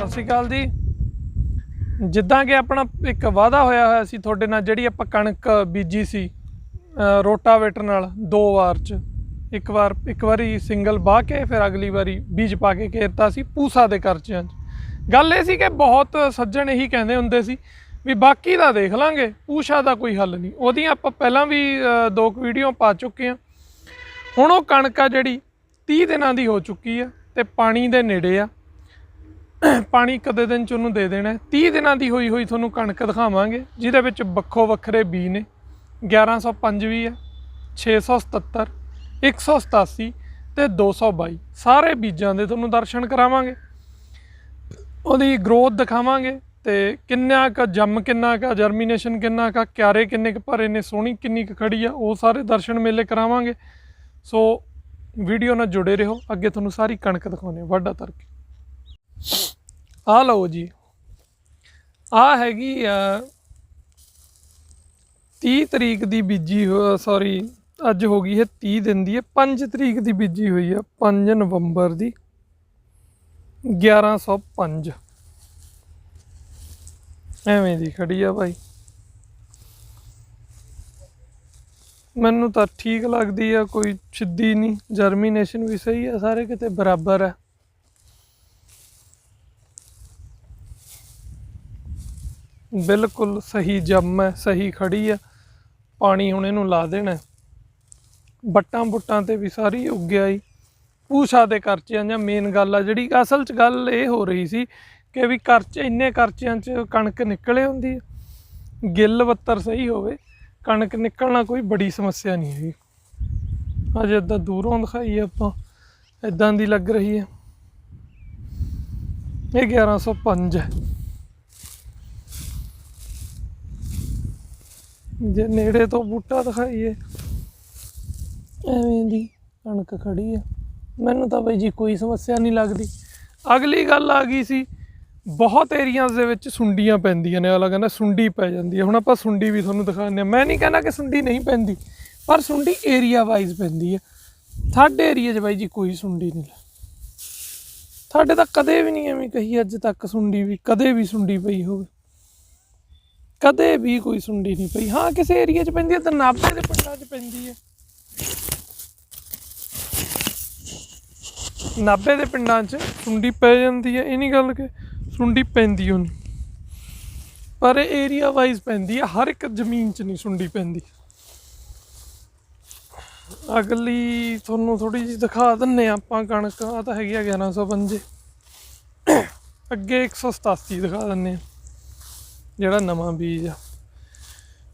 ਸਤਿ ਸ਼੍ਰੀ ਅਕਾਲ ਜੀ। ਜਿੱਦਾਂ ਕਿ ਆਪਣਾ ਇੱਕ ਵਾਅਦਾ ਹੋਇਆ ਹੋਇਆ ਸੀ ਤੁਹਾਡੇ ਨਾਲ ਜਿਹੜੀ ਆਪਾਂ ਕਣਕ ਬੀਜੀ ਸੀ ਅ, ਰੋਟਾਵੇਟਰ ਨਾਲ ਦੋ ਵਾਰ ਚ। ਇੱਕ ਵਾਰ ਇੱਕ ਵਾਰੀ ਸਿੰਗਲ ਬਾਹ ਕੇ ਫਿਰ ਅਗਲੀ ਵਾਰੀ ਬੀਜ ਪਾ ਕੇ ਘੇਰਤਾ ਸੀ ਪੂਸਾ ਦੇ ਕਰਚਿਆਂ 'ਚ। ਗੱਲ ਇਹ ਸੀ ਕਿ ਬਹੁਤ ਸੱਜਣ ਇਹੀ ਕਹਿੰਦੇ ਹੁੰਦੇ ਸੀ ਵੀ ਬਾਕੀ ਦਾ ਦੇਖ ਲਾਂਗੇ ਪੂਸ਼ਾ ਦਾ ਕੋਈ ਹੱਲ ਨਹੀਂ। ਉਹਦੀਆਂ ਆਪਾਂ ਪਹਿਲਾਂ ਵੀ ਦੋ ਕੁ ਵੀਡੀਓ ਪਾ ਚੁੱਕੇ ਹਾਂ ਹੁਣ ਉਹ ਕਣਕ ਆ ਜਿਹੜੀ 30 ਦਿਨਾਂ ਦੀ ਹੋ ਚੁੱਕੀ ਆ ਤੇ ਪਾਣੀ ਦੇ ਨੇੜੇ ਆ। ਪਾਣੀ ਕਦੇ ਦਿਨ ਚ ਉਹਨੂੰ ਦੇ ਦੇਣਾ। ਹੈ। 30 ਦਿਨਾਂ ਦੀ ਹੋਈ ਹੋਈ ਤੁਹਾਨੂੰ ਕਣਕ ਦਿਖਾਵਾਂਗੇ, ਜਿਹਦੇ ਵਿੱਚ ਵੱਖੋ ਵੱਖਰੇ ਬੀ ਨੇ। 1105 ਵੀ ਹੈ 677 187 ਤੇ 222 ਸਾਰੇ ਬੀਜਾਂ ਦੇ ਤੁਹਾਨੂੰ ਦਰਸ਼ਨ ਕਰਾਵਾਂਗੇ। ਉਹਦੀ ਗਰੋਥ ਦਿਖਾਵਾਂਗੇ ਤੇ ਕਿੰਨਾ ਕ ਜੰਮ, ਕਿੰਨਾ ਕ ਜਰਮੀਨੇਸ਼ਨ ਕਿੰਨਾ ਕ ਕਿਆਰੇ ਕਿੰਨੇ ਕ ਭਰੇ ਨੇ, ਸੋਹਣੀ ਕਿੰਨੀ ਕ ਖੜੀ ਆ, ਉਹ ਸਾਰੇ ਦਰਸ਼ਨ ਮੇਲੇ ਕਰਾਵਾਂਗੇ। ਸੋ ਵੀਡੀਓ ਨਾਲ ਜੁੜੇ ਰਹੋ। ਅੱਗੇ ਤੁਹਾਨੂੰ ਸਾਰੀ ਕਣਕ ਦਿਖਾਉਣੇ ਵੱਡਾ ਤਰਕ ਆ ਲਓ ਜੀ। ਆ ਹੈਗੀ ਆ 30 ਤਰੀਕ ਦੀ ਬੀਜੀ ਸੌਰੀ, ਅੱਜ ਹੋ ਗਈ ਹੈ 30 ਦਿਨ ਦੀ ਹੈ 5 ਤਰੀਕ ਦੀ ਬੀਜੀ ਹੋਈ ਹੈ 5 ਨਵੰਬਰ ਦੀ 1105 ਐਵੇਂ ਦੀ ਖੜੀ ਆ ਭਾਈ। ਮੈਨੂੰ ਤਾਂ ਠੀਕ ਲੱਗਦੀ ਆ, ਕੋਈ ਸਿੱਧੀ ਨਹੀਂ ਜਰਮੀਨੇਸ਼ਨ ਵੀ ਸਹੀ ਆ, ਸਾਰੇ ਕਿਤੇ ਬਰਾਬਰ ਆ। ਬਿਲਕੁਲ ਸਹੀ ਜੰਮ ਹੈ, ਸਹੀ ਖੜੀ ਆ ਪਾਣੀ ਹੁਣ ਇਹਨੂੰ ਲਾ ਦੇਣਾ ਹੈ। ਬੱਟਾਂ ਬੁੱਟਾਂ ਤੇ ਵੀ ਸਾਰੀ ਉੱਗਿਆ ਹੀ ਪੂਛਾ ਦੇ ਕਰਚਿਆਂ ਜਾਂ ਮੇਨ ਗੱਲ ਆ ਜਿਹੜੀ, ਅਸਲ 'ਚ ਗੱਲ ਇਹ ਹੋ ਰਹੀ ਸੀ ਕਿ ਵੀ ਕਰਚੇ, ਇੰਨੇ ਕਰਚਿਆਂ 'ਚ ਕਣਕ ਨਿਕਲੇ ਹੁੰਦੀ ਹੈ। ਗਿੱਲ ਬੱਤਰ ਸਹੀ ਹੋਵੇ, ਕਣਕ ਨਿਕਲਣਾ ਕੋਈ ਬੜੀ ਸਮੱਸਿਆ ਨਹੀਂ ਹੈਗੀ। ਅੱਜ ਇਦਾਂ ਦੂਰੋਂ ਦਿਖਾਈ ਆਪਾਂ ਇਦਾਂ ਦੀ ਲੱਗ ਰਹੀ ਹੈ। ਇਹ 1105 ਹੈ। ਜੇ ਨੇੜੇ ਤੋਂ ਬੂਟਾ ਦਿਖਾਈਏ, ਐਵੇਂ ਦੀ ਕਣਕ ਖੜੀ ਆ। ਮੈਨੂੰ ਤਾਂ ਬਈ ਜੀ ਕੋਈ ਸਮੱਸਿਆ ਨਹੀਂ ਲੱਗਦੀ। ਅਗਲੀ ਗੱਲ ਆ ਗਈ ਸੀ, ਬਹੁਤ ਏਰੀਆਜ਼ ਦੇ ਵਿੱਚ ਸੁੰਡੀਆਂ ਪੈਂਦੀਆਂ ਨੇ ਅਗਲਾ ਕਹਿੰਦਾ ਸੁੰਡੀ ਪੈ ਜਾਂਦੀ ਹੈ ਹੁਣ ਆਪਾਂ ਸੁੰਡੀ ਵੀ ਤੁਹਾਨੂੰ ਦਿਖਾਉਂਦੇ ਹਾਂ। ਮੈਂ ਨਹੀਂ ਕਹਿੰਦਾ ਕਿ ਸੁੰਡੀ ਨਹੀਂ ਪੈਂਦੀ, ਪਰ ਸੁੰਡੀ ਏਰੀਆ ਵਾਈਜ਼ ਪੈਂਦੀ ਹੈ ਸਾਡੇ ਏਰੀਆ 'ਚ ਬਾਈ ਜੀ ਕੋਈ ਸੁੰਡੀ ਨਹੀਂ ਸਾਡੇ ਤਾਂ ਕਦੇ ਵੀ ਨਹੀਂ ਐਵੇਂ ਕਹੀ, ਅੱਜ ਤੱਕ ਸੁੰਡੀ ਵੀ, ਕਦੇ ਵੀ ਸੁੰਡੀ ਪਈ ਹੋਵੇ। ਕਦੇ ਵੀ ਕੋਈ ਸੁੰਡੀ ਨਹੀਂ ਪਈ। ਹਾਂ, ਕਿਸੇ ਏਰੀਆ 'ਚ ਪੈਂਦੀ ਹੈ ਤਾਂ ਨਾਭੇ ਦੇ ਪਿੰਡਾਂ 'ਚ ਪੈਂਦੀ ਹੈ। ਨਾਭੇ ਦੇ ਪਿੰਡਾਂ 'ਚ ਸੁੰਡੀ ਪੈ ਜਾਂਦੀ ਹੈ, ਇਹ ਨਹੀਂ ਗੱਲ ਕਿ ਸੁੰਡੀ ਪੈਂਦੀ ਓ ਪਰ ਇਹ ਏਰੀਆ ਵਾਈਜ਼ ਪੈਂਦੀ ਹੈ, ਹਰ ਇੱਕ ਜ਼ਮੀਨ 'ਚ ਨਹੀਂ ਸੁੰਡੀ ਪੈਂਦੀ। ਅਗਲੀ ਤੁਹਾਨੂੰ ਥੋੜੀ ਜਿਹੀ ਦਿਖਾ ਦਿੰਨੇ ਹਾਂ ਆਪਾਂ ਕਣਕ ਆ ਤਾਂ ਹੈਗੀ ਆ 1105 ਅੱਗੇ 187 ਦਿਖਾ ਦਿੰਨੇ ਆ ਜਿਹੜਾ ਨਵਾਂ ਬੀਜ ਆ।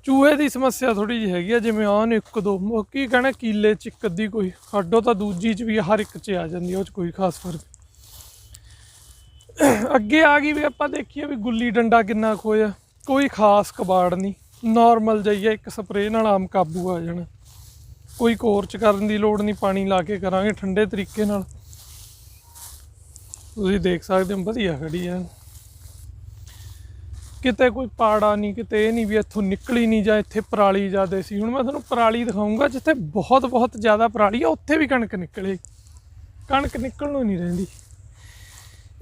ਚੂਹੇ ਦੀ ਸਮੱਸਿਆ ਥੋੜੀ ਜਿਹੀ ਹੈਗੀ ਆ, ਜਿਵੇਂ ਆਨ ਇੱਕ ਦੋ। ਮ- ਕੀ ਕਹਿਣਾ, ਕੀਲੇ ਚ ਇੱਕ ਅੱਧੀ ਕੋਈ ਸਾਡੋ ਤਾਂ ਦੂਜੀ ਚ ਵੀ ਹਰ ਇੱਕ ਚ ਆ ਜਾਂਦੀ ਉਹ ਚ ਕੋਈ ਖਾਸ ਫ਼ਰਕ ਅੱਗੇ ਆ ਗਈ ਵੀ ਆਪਾਂ ਦੇਖੀਏ ਵੀ ਗੁੱਲੀ ਡੰਡਾ ਕਿੰਨਾ ਕੁ ਹੋਇਆ। ਕੋਈ ਖਾਸ ਕਬਾੜ ਨਹੀਂ। ਨਾਰਮਲ ਜਾਈਏ ਇੱਕ ਸਪਰੇਅ ਨਾਲ ਆਮ ਕਾਬੂ ਆ ਜਾਣਾ। ਕੋਈ ਕੋਰਚ ਕਰਨ ਦੀ ਲੋੜ ਨਹੀਂ, ਪਾਣੀ ਲਾ ਕੇ ਕਰਾਂਗੇ ਠੰਡੇ ਤਰੀਕੇ ਨਾਲ। ਤੁਸੀਂ ਦੇਖ ਸਕਦੇ ਹੋ, ਵਧੀਆ ਖੜੀ ਆ। ਕਿਤੇ ਕੋਈ ਪਾੜਾ ਨਹੀਂ, ਕਿਤੇ ਇਹ ਨਹੀਂ ਵੀ ਇੱਥੋਂ ਨਿਕਲੀ ਨਹੀਂ ਜਾਂ ਇੱਥੇ ਪਰਾਲੀ ਜ਼ਿਆਦੇ ਸੀ। ਹੁਣ ਮੈਂ ਤੁਹਾਨੂੰ ਪਰਾਲੀ ਦਿਖਾਉਂਗਾ ਜਿੱਥੇ ਬਹੁਤ ਬਹੁਤ ਜ਼ਿਆਦਾ ਪਰਾਲੀ ਆ, ਉੱਥੇ ਵੀ ਕਣਕ ਨਿਕਲੇ। ਕਣਕ ਨਿਕਲਣ ਨੂੰ ਨਹੀਂ ਰਹਿੰਦੀ।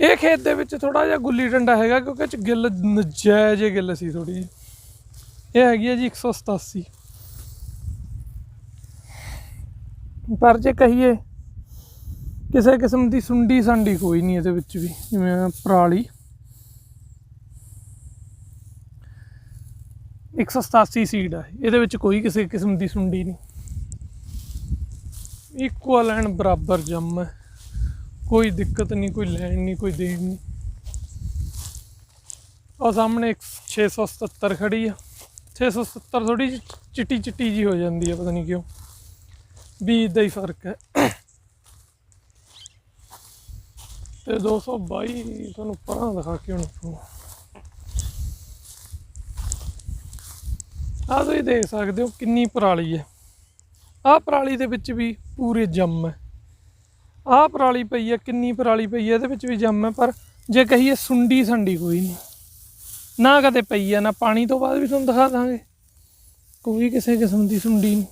ਇਹ ਖੇਤ ਦੇ ਵਿੱਚ ਥੋੜਾ ਜਿਹਾ ਗੁੱਲੀ ਡੰਡਾ ਹੈਗਾ ਕਿਉਂਕਿ ਇਹ ਚ ਗਿੱਲ ਨਜਾਇਜ਼ ਗਿੱਲ ਸੀ ਥੋੜੀ ਜਿਹੀ। ਇਹ ਹੈਗੀ ਹੈ ਜੀ 187 ਪਰ ਜੇ ਕਹੀਏ, ਕਿਸੇ ਕਿਸਮ ਦੀ ਸੁੰਡੀ ਸੰਡੀ ਕੋਈ ਨਹੀਂ ਇਹਦੇ ਵਿੱਚ ਵੀ, ਜਿਵੇਂ ਪਰਾਲੀ। 187 ਸੀਡ ਹੈ ਇਹਦੇ ਵਿੱਚ ਕੋਈ ਕਿਸੇ ਕਿਸਮ ਦੀ ਸੁੰਡੀ ਨਹੀਂ। ਇਕੁਅਲ ਐਂਡ ਬਰਾਬਰ ਜੰਮ ਹੈ। ਕੋਈ ਦਿੱਕਤ ਨਹੀਂ, ਕੋਈ ਲੈਣ ਨਹੀਂ, ਕੋਈ ਦੇਣ ਨਹੀਂ। ਉਹ ਸਾਹਮਣੇ ਇੱਕ 677 ਖੜੀ ਆ। 670 ਥੋੜੀ ਚਿੱਟੀ ਚਿੱਟੀ ਜੀ ਹੋ ਜਾਂਦੀ ਹੈ ਪਤਾ ਨਹੀਂ ਕਿਉਂ। ਬੀਜ ਦਾ ਹੀ ਫ਼ਰਕ ਹੈ। ਤੇ 222 ਤੁਹਾਨੂੰ ਪਰਾਂ ਦਿਖਾ ਕੇ ਹੁਣ ਆ ਤੁਸੀਂ ਦੇਖ ਸਕਦੇ ਹੋ ਕਿੰਨੀ ਪਰਾਲੀ ਹੈ। ਆਹ ਪਰਾਲੀ ਦੇ ਵਿੱਚ ਵੀ ਪੂਰੇ ਜੰਮ ਹੈ। ਆਹ ਪਰਾਲੀ ਪਈ ਹੈ, ਕਿੰਨੀ ਪਰਾਲੀ ਪਈ ਹੈ, ਇਹਦੇ ਵਿੱਚ ਵੀ ਜੰਮ ਹੈ, ਪਰ ਜੇ ਕਹੀਏ ਸੁੰਡੀ ਸੰਡੀ ਕੋਈ ਨਹੀਂ। ਨਾ ਕਦੇ ਪਈ ਹੈ, ਨਾ ਪਾਣੀ ਤੋਂ ਬਾਅਦ ਵੀ ਤੁਹਾਨੂੰ ਦਿਖਾ ਦਾਂਗੇ। ਕੋਈ ਕਿਸੇ ਕਿਸਮ ਦੀ ਸੁੰਡੀ ਨਹੀਂ।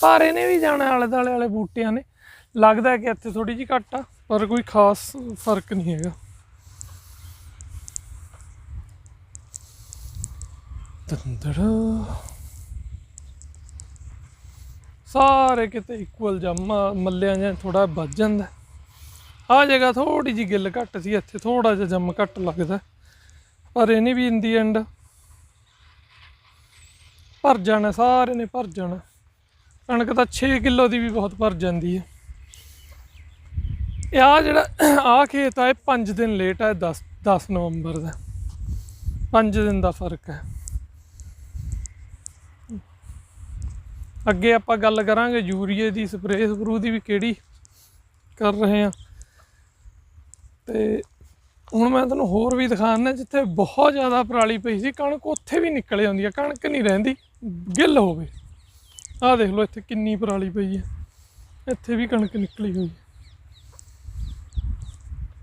ਪਾਰੇ ਨੇ ਵੀ ਜਾਣਾ ਆਲੇ ਦੁਆਲੇ ਵਾਲੇ ਬੂਟਿਆਂ ਨੇ। ਲੱਗਦਾ ਕਿ ਇੱਥੇ ਥੋੜੀ ਜਿਹੀ ਘੱਟ ਆ, ਪਰ ਕੋਈ ਖਾਸ ਫ਼ਰਕ ਨਹੀਂ ਹੈਗਾ। ਤੰਦੜਾ ਸਾਰੇ ਕਿਤੇ ਇਕੁਅਲ ਜੰਮਾ ਮੱਲਿਆਂ ਜਾਂ ਥੋੜਾ ਵੱਜ ਜਾਂਦਾ। ਆ ਜਗ੍ਹਾ ਥੋੜੀ ਜਿਹੀ ਗਿੱਲ ਘੱਟ ਸੀ, ਇੱਥੇ ਥੋੜਾ ਜਿਹਾ ਜੰਮ ਘੱਟ ਲੱਗਦਾ। ਪਰ ਇਹ ਨਹੀਂ ਵੀ ਇਨ ਦੀ ਐਂਡ ਭਰ ਜਾਣਾ, ਸਾਰੇ ਨੇ ਭਰ ਜਾਣਾ। ਕਣਕ ਤਾਂ 6 ਕਿਲੋ ਦੀ ਵੀ ਬਹੁਤ ਭਰ ਜਾਂਦੀ ਹੈ। ਇਹ ਆ ਜਿਹੜਾ, ਆ ਖੇਤ ਆ, ਇਹ 5 ਦਿਨ ਲੇਟ ਆ 10 10 ਨਵੰਬਰ ਦਾ। 5 ਦਿਨ ਦਾ ਫ਼ਰਕ ਹੈ। ਅੱਗੇ ਆਪਾਂ ਗੱਲ ਕਰਾਂਗੇ ਯੂਰੀਏ ਦੀ ਸਪਰੇਅ ਸਪਰੂ ਦੀ ਵੀ ਕਿਹੜੀ ਕਰ ਰਹੇ ਆ ਤੇ ਹੁਣ ਮੈਂ ਤੁਹਾਨੂੰ ਹੋਰ ਵੀ ਦਿਖਾਣਾ ਜਿੱਥੇ ਬਹੁਤ ਜ਼ਿਆਦਾ ਪਰਾਲੀ ਪਈ ਸੀ, ਕਣਕ ਉੱਥੇ ਵੀ ਨਿਕਲ ਜਾਂਦੀ ਆ, ਕਣਕ ਨਹੀਂ ਰਹਿੰਦੀ, ਗਿੱਲ ਹੋਵੇ। ਆਹ ਦੇਖ ਲਓ ਇੱਥੇ ਕਿੰਨੀ ਪਰਾਲੀ ਪਈ ਹੈ ਇੱਥੇ ਵੀ ਕਣਕ ਨਿਕਲੀ ਹੋਈ ਹੈ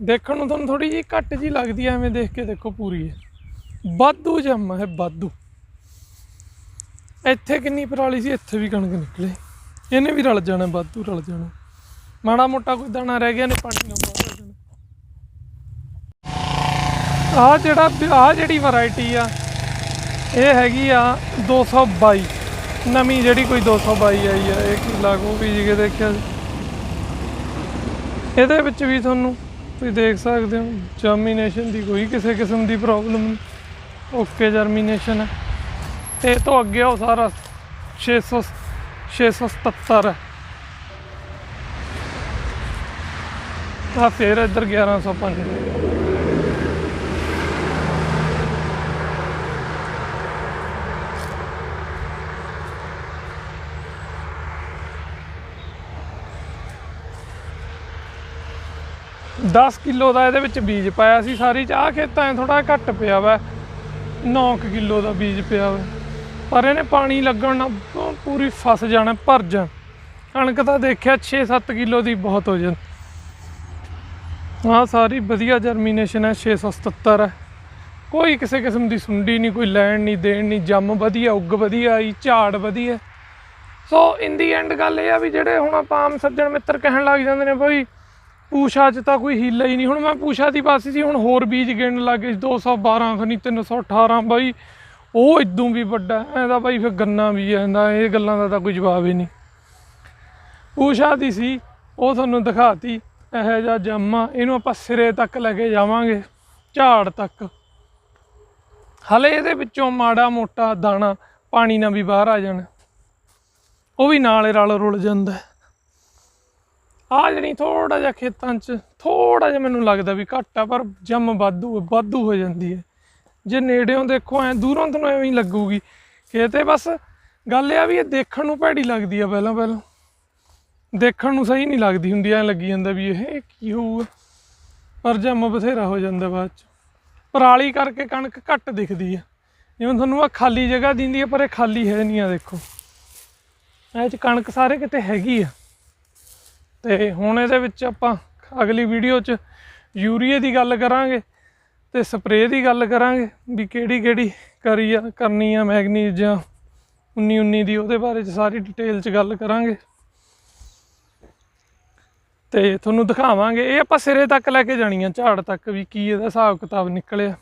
ਦੇਖਣ ਨੂੰ ਤੁਹਾਨੂੰ ਥੋੜੀ ਜਿਹੀ ਘੱਟ ਜੀ ਲੱਗਦੀ ਐ ਐਵੇਂ ਦੇਖ ਕੇ ਦੇਖੋ ਪੂਰੀ ਹੈ ਵਾਧੂ ਜੰਮ ਹੈ ਵਾਧੂ। ਇੱਥੇ ਕਿੰਨੀ ਪਰਾਲੀ ਸੀ, ਇੱਥੇ ਵੀ ਕਣਕ ਨਿਕਲੇ। ਇਹਨੇ ਵੀ ਰਲ ਜਾਣਾ, ਵਾਧੂ ਰਲ ਜਾਣਾ। ਮਾੜਾ ਮੋਟਾ ਕੋਈ ਦਾਣਾ ਰਹਿ ਗਿਆ ਨੇ ਪਾਣੀ ਨਾਲ ਬਾਹਰ ਜਾਣਾ ਆ ਜਿਹੜਾ ਆ ਜਿਹੜੀ ਵੈਰਾਈਟੀ ਆ, ਇਹ ਹੈਗੀ ਆ 222 ਨਵੀਂ ਜਿਹੜੀ ਕੋਈ 222 ਆਈ ਆ, ਇਹ ਕੀ ਲਾਗੂ ਵੀ ਜੀ ਕੇ ਦੇਖਿਆ ਇਹਦੇ ਵਿੱਚ ਵੀ ਤੁਹਾਨੂੰ ਤੁਸੀਂ ਦੇਖ ਸਕਦੇ ਹੋ ਜਰਮੀਨੇਸ਼ਨ ਦੀ ਕੋਈ ਕਿਸੇ ਕਿਸਮ ਦੀ ਪ੍ਰੋਬਲਮ ਨਹੀਂ। ਓਕੇ ਜਰਮੀਨੇਸ਼ਨ ਹੈ ਤੇ ਇਹ ਤੋਂ ਅੱਗੇ ਉਹ ਸਾਰਾ 600 677 ਹੈ ਆ ਫਿਰ ਇੱਧਰ 1105 10 ਕਿਲੋ ਦਾ ਇਹਦੇ ਵਿੱਚ ਬੀਜ ਪਾਇਆ ਸੀ ਸਾਰੀ ਚਾਹ ਖੇਤਾਂ 'ਚ ਥੋੜਾ ਘੱਟ ਪਿਆ ਵਾ। 9 ਕਿਲੋ ਦਾ ਬੀਜ ਪਿਆ ਵਾ। ਪਰ ਇਹਨੇ ਪਾਣੀ ਲੱਗਣ ਨਾਲ ਪੂਰੀ ਫਸ ਜਾਣਾ, ਭਰ ਜਾ। ਕਣਕ ਤਾਂ ਦੇਖਿਆ 6-7 ਕਿਲੋ ਦੀ ਬਹੁਤ ਹੋ ਜਾਂਦੀ। ਆਹ ਸਾਰੀ ਵਧੀਆ ਜਰਮੀਨੇਸ਼ਨ ਹੈ 677 ਹੈ। ਕੋਈ ਕਿਸੇ ਕਿਸਮ ਦੀ ਸੁੰਡੀ ਨਹੀਂ, ਕੋਈ ਲੈਣ ਨਹੀਂ, ਦੇਣ ਨਹੀਂ, ਜੰਮ ਵਧੀਆ, ਉੱਗ ਵਧੀਆ ਆਈ, ਝਾੜ ਵਧੀਆ। ਸੋ ਇਨ ਦੀ ਐਂਡ ਗੱਲ ਇਹ ਆ ਵੀ ਜਿਹੜੇ ਹੁਣ ਆਪਾਂ ਆਮ ਸੱਜਣ ਮਿੱਤਰ ਕਹਿਣ ਲੱਗ ਜਾਂਦੇ ਨੇ, ਬਈ ਪੂਸ਼ਾ 'ਚ ਤਾਂ ਕੋਈ ਹੀਲਾ ਹੀ ਨਹੀਂ। ਹੁਣ ਮੈਂ ਪੂਸ਼ਾ ਦੀ ਪਾਸੀ ਸੀ, ਹੁਣ ਹੋਰ ਬੀਜ ਗਿਣਨ ਲੱਗੇ 212 ਖਨੀ 318 ਬਾਈ ਉਹ ਇਦੋਂ ਵੀ ਵੱਡਾ ਐਦਾ ਬਾਈ ਫਿਰ ਗੰਨਾ ਵੀ ਆਂਦਾ ਇਹ ਗੱਲਾਂ ਦਾ ਤਾਂ ਕੋਈ ਜਵਾਬ ਹੀ ਨਹੀਂ। ਪੂਸ਼ਾ ਦੀ ਸੀ, ਉਹ ਤੁਹਾਨੂੰ ਦਿਖਾਤੀ, ਇਹੋ ਜਿਹਾ ਜੰਮਾ, ਇਹਨੂੰ ਆਪਾਂ ਸਿਰੇ ਤੱਕ ਲੈ ਕੇ ਜਾਵਾਂਗੇ, ਝਾੜ ਤੱਕ। ਹਲੇ ਇਹਦੇ ਵਿੱਚੋਂ ਮਾੜਾ ਮੋਟਾ ਦਾਣਾ, ਪਾਣੀ ਨਾਲ ਵੀ ਬਾਹਰ ਆ ਜਾਣਾ। ਉਹ ਵੀ ਨਾਲੇ ਰਲ ਰੁਲ ਜਾਂਦਾ। ਆ ਜਿਹੜੀ ਥੋੜਾ ਜਿਹਾ ਖੇਤਾਂ 'ਚ ਥੋੜਾ ਜਿਹਾ ਮੈਨੂੰ ਲੱਗਦਾ ਵੀ ਘੱਟ ਆ, ਪਰ ਜੰਮ ਵਾਧੂ ਵਾਧੂ ਹੋ ਜਾਂਦੀ ਹੈ। ਜੇ ਨੇੜਿਓਂ ਦੇਖੋ, ਐ ਦੂਰੋਂ ਤੁਹਾਨੂੰ ਐਵੇਂ ਹੀ ਲੱਗੂਗੀ। ਕਿਤੇ ਬਸ ਗੱਲ ਇਹ ਆ ਵੀ ਇਹ ਦੇਖਣ ਨੂੰ ਭੈੜੀ ਲੱਗਦੀ ਆ ਪਹਿਲਾਂ ਪਹਿਲਾਂ। ਦੇਖਣ ਨੂੰ ਸਹੀ ਨਹੀਂ ਲੱਗਦੀ ਹੁੰਦੀ, ਐ ਲੱਗੀ ਜਾਂਦਾ ਵੀ ਇਹ ਕੀ ਹੋਊਗਾ? ਪਰ ਜੰਮ ਬਥੇਰਾ ਹੋ ਜਾਂਦਾ ਬਾਅਦ 'ਚ। ਪਰਾਲੀ ਕਰਕੇ ਕਣਕ ਘੱਟ ਦਿਖਦੀ ਆ। ਜਿਵੇਂ ਤੁਹਾਨੂੰ ਆ ਖਾਲੀ ਜਗ੍ਹਾ ਦਿੰਦੀ ਆ, ਪਰ ਇਹ ਖਾਲੀ ਹੈ ਨਹੀਂ ਆ, ਦੇਖੋ। ਇਹ 'ਚ ਕਣਕ ਸਾਰੇ ਕਿਤੇ ਹੈਗੀ ਆ। ਤੇ ਹੁਣ ਇਹਦੇ ਵਿੱਚ ਆਪਾਂ ਅਗਲੀ ਵੀਡੀਓ 'ਚ ਯੂਰੀਏ ਦੀ ਗੱਲ ਕਰਾਂਗੇ। ਤੇ ਸਪਰੇਅ ਦੀ ਗੱਲ ਕਰਾਂਗੇ ਵੀ ਕਿਹੜੀ ਕਿਹੜੀ ਕਰੀ ਆ, ਕਰਨੀ ਆ ਮੈਗਨੀਜ਼ ਜਾਂ 19 19 ਦੀ, ਉਹਦੇ ਬਾਰੇ 'ਚ ਸਾਰੀ ਡਿਟੇਲ 'ਚ ਗੱਲ ਕਰਾਂਗੇ। ਤੇ ਤੁਹਾਨੂੰ ਦਿਖਾਵਾਂਗੇ, ਇਹ ਆਪਾਂ ਸਿਰੇ ਤੱਕ ਲੈ ਕੇ ਜਾਣੀ ਆ, ਝਾੜ ਤੱਕ ਵੀ ਕੀ ਇਹਦਾ ਹਿਸਾਬ ਕਿਤਾਬ ਨਿਕਲਿਆ।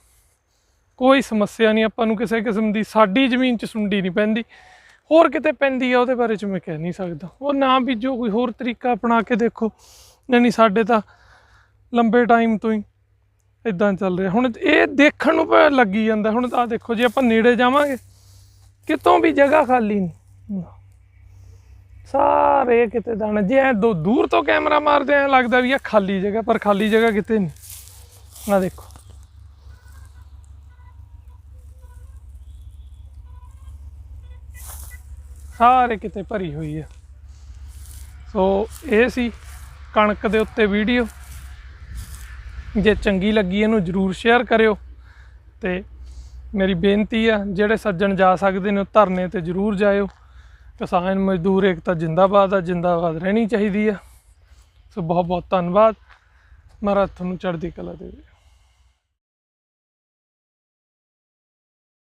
ਕੋਈ ਸਮੱਸਿਆ ਨਹੀਂ, ਆਪਾਂ ਨੂੰ ਕਿਸੇ ਕਿਸਮ ਦੀ ਸਾਡੀ ਜ਼ਮੀਨ 'ਚ ਸੁੰਡੀ ਨਹੀਂ ਪੈਂਦੀ। ਹੋਰ ਕਿਤੇ ਪੈਂਦੀ ਆ, ਉਹਦੇ ਬਾਰੇ 'ਚ ਮੈਂ ਕਹਿ ਨਹੀਂ ਸਕਦਾ। ਉਹ ਨਾ ਬੀਜੋ ਕੋਈ ਹੋਰ ਤਰੀਕਾ ਅਪਣਾ ਕੇ ਦੇਖੋ ਨਹੀਂ ਨਹੀਂ ਸਾਡੇ ਤਾਂ ਲੰਬੇ ਟਾਈਮ ਤੋਂ ਹੀ ਇਦਾਂ ਚੱਲ ਰਿਹਾ। ਹੁਣ ਇਹ ਦੇਖਣ ਨੂੰ ਪਤਾ ਲੱਗੀ ਜਾਂਦਾ। ਹੁਣ ਆ ਦੇਖੋ, ਜੇ ਆਪਾਂ ਨੇੜੇ ਜਾਵਾਂਗੇ, ਕਿਤੋਂ ਵੀ ਜਗ੍ਹਾ ਖਾਲੀ ਨਹੀਂ। ਸਾਰੇ ਕਿਤੇ ਦਾਣੇ। ਜੇ ਐ ਦੋ ਦੂਰ ਤੋਂ ਕੈਮਰਾ ਮਾਰਦੇ, ਐ ਲੱਗਦਾ ਵੀ ਇਹ ਖਾਲੀ ਜਗ੍ਹਾ, ਪਰ ਖਾਲੀ ਜਗ੍ਹਾ ਕਿਤੇ ਨਹੀਂ। ਆ ਦੇਖੋ। ਸਾਰੇ ਕਿਤੇ ਭਰੀ ਹੋਈ ਆ। ਸੋ, ਇਹ ਸੀ ਕਣਕ ਦੇ ਉੱਤੇ ਵੀਡੀਓ। ਜੇ ਚੰਗੀ ਲੱਗੀ ਇਹਨੂੰ ਜਰੂਰ ਸ਼ੇਅਰ ਕਰਿਓ। ਤੇ ਮੇਰੀ ਬੇਨਤੀ ਆ, ਜਿਹੜੇ ਸੱਜਣ ਜਾ ਸਕਦੇ ਨੇ ਉਹ ਧਰਨੇ ਤੇ ਜਰੂਰ ਜਾਇਓ। ਕਿਸਾਨ ਮਜ਼ਦੂਰ ਏਕਤਾ ਜਿੰਦਾਬਾਦ ਆ, ਜਿੰਦਾਬਾਦ ਰਹਿਣੀ ਚਾਹੀਦੀ ਆ। ਸੋ ਬਹੁਤ ਬਹੁਤ ਧੰਨਵਾਦ ਮਹਾਰਾਜ ਤੁਹਾਨੂੰ ਚੜ੍ਹਦੀ ਕਲਾ ਦੇਵੇ